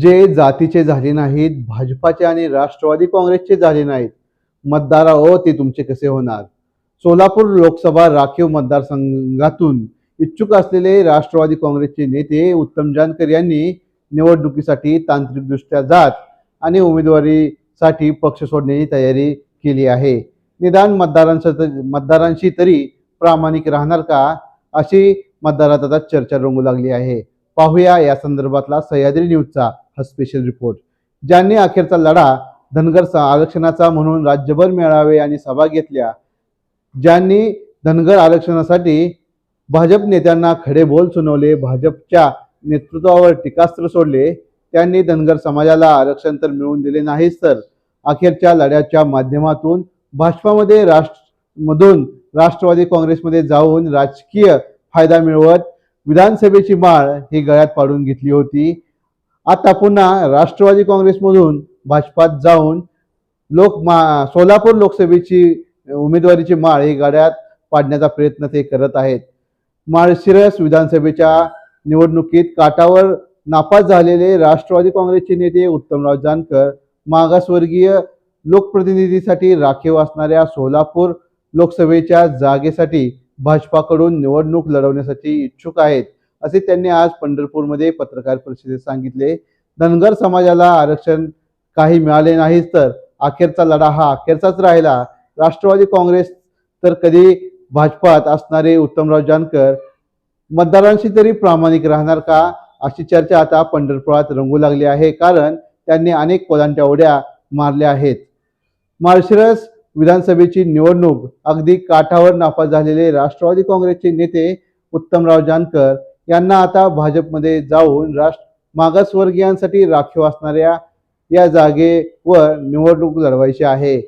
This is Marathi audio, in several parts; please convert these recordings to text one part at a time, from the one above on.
जे जातीचे झाले नाहीत भाजपाचे आणि राष्ट्रवादी काँग्रेसचे झाले नाहीत मतदार अहो ते तुमचे कसे होणार? सोलापूर लोकसभा राखीव मतदारसंघातून इच्छुक असलेले राष्ट्रवादी काँग्रेसचे नेते उत्तम जानकर यांनी निवडणुकीसाठी तांत्रिकदृष्ट्या जात आणि उमेदवारीसाठी पक्ष सोडण्याची तयारी केली आहे. निदान मतदारांचं मतदारांशी तरी प्रामाणिक राहणार का? अशी मतदारात आता चर्चा रंगू लागली आहे. पाहूया या संदर्भातला सह्याद्री न्यूजचा हा स्पेशल रिपोर्ट ज्यांनी अखेरचा लढा धनगर आरक्षणाचा म्हणून राज्यभर मेळावे आणि सभा घेतल्या ज्यांनी धनगर आरक्षणासाठी भाजप नेत्यांना खडे बोल सुनावले भाजपच्या नेतृत्वावर टीकास्त्र सोडले त्यांनी धनगर समाजाला आरक्षण तर मिळवून दिले नाहीच तर अखेरच्या लढ्याच्या माध्यमातून भाजपामध्ये राष्ट्र मधून राष्ट्रवादी काँग्रेसमध्ये जाऊन राजकीय फायदा मिळवत विधानसभेची माळ ही गळ्यात पाडून घेतली होती. आता पुन्हा राष्ट्रवादी काँग्रेसमधून भाजपात जाऊन लोक मा सोलापूर लोकसभेची उमेदवारीची माळ ही गाड्यात पाडण्याचा प्रयत्न ते करत आहेत. माळशिरस विधानसभेच्या निवडणुकीत काटावर नापास झालेले राष्ट्रवादी काँग्रेसचे नेते उत्तमराव जानकर मागासवर्गीय लोकप्रतिनिधीसाठी राखीव असणाऱ्या सोलापूर लोकसभेच्या जागेसाठी भाजपाकडून निवडणूक लढवण्यासाठी इच्छुक आहेत. असे त्यांनी आज पंढरपूरमध्ये पत्रकार परिषदेत सांगितले. धनगर समाजाला आरक्षण काही मिळाले नाहीच तर अखेरचा लढा हा अखेरचाच राहिला. राष्ट्रवादी काँग्रेस तर कधी भाजपात असणारे उत्तमराव जानकर मतदारांशी तरी प्रामाणिक राहणार का? अशी चर्चा आता पंढरपुरात रंगू लागली आहे. कारण त्यांनी अनेक पदांच्या उड्या मारल्या आहेत. माळशिरस विधानसभेची निवडणूक अगदी काठावर नापास झालेले राष्ट्रवादी काँग्रेसचे नेते उत्तमराव जानकर यांना आता भाजपमध्ये जाऊन राष्ट्र मागासवर्गीयांसाठी राखीव असणाऱ्या या जागेवर निवडणूक लढवायची आहे.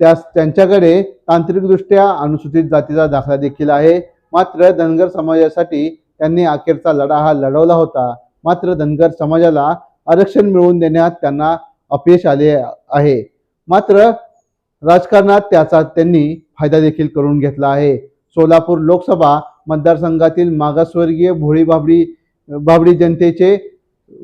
त्यास त्यांच्याकडे तांत्रिकदृष्ट्या अनुसूचित जातीचा दाखला देखील आहे. मात्र धनगर समाजासाठी त्यांनी अखेरचा लढा हा लढवला होता. मात्र धनगर समाजाला आरक्षण मिळवून देण्यात त्यांना अपयश आले आहे. मात्र राजकारणात त्याचा त्यांनी फायदा देखील करून घेतला आहे. सोलापूर लोकसभा मतदारसंघातील मागासवर्गीय भोळी बाबडी बाबडी जनतेचे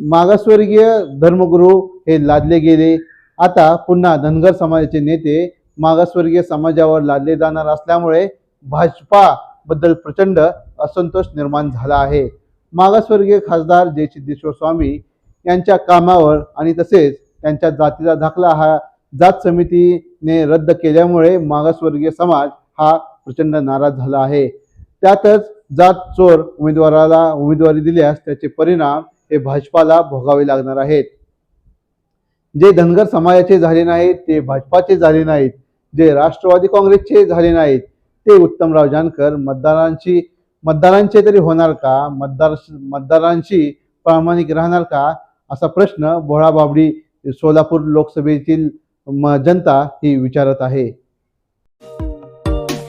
मागासवर्गीय धर्मगुरू हे लादले गेले. आता पुन्हा धनगर समाजाचे नेते मागासवर्गीय समाजावर लादले जाणार असल्यामुळे भाजपा बद्दल प्रचंड असंतोष निर्माण झाला आहे. मागासवर्गीय खासदार जय सिद्धेश्वर स्वामी यांच्या कामावर आणि तसेच त्यांच्या जातीचा दाखला हा जात समितीने रद्द केल्यामुळे मागासवर्गीय समाज हा प्रचंड नाराज झाला आहे. त्यातच जात चोर उमेदवाराला उमेदवारी दिल्यास त्याचे परिणाम हे भाजपाला भोगावे लागणार आहेत. जे धनगर समाजाचे झाले नाहीत ते भाजपाचे झाले नाहीत. जे राष्ट्रवादी काँग्रेसचे झाले नाहीत ते उत्तमराव जानकर मतदारांशी मतदारांचे तरी होणार का? मतदार मतदारांशी प्रामाणिक राहणार का? असा प्रश्न भोळा बाबडी सोलापूर लोकसभेतील म- जनता ही विचारत आहे.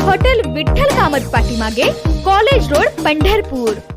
हॉटेल विठ्ठल कामत पाठीमागे कॉलेज रोड पंढरपूर.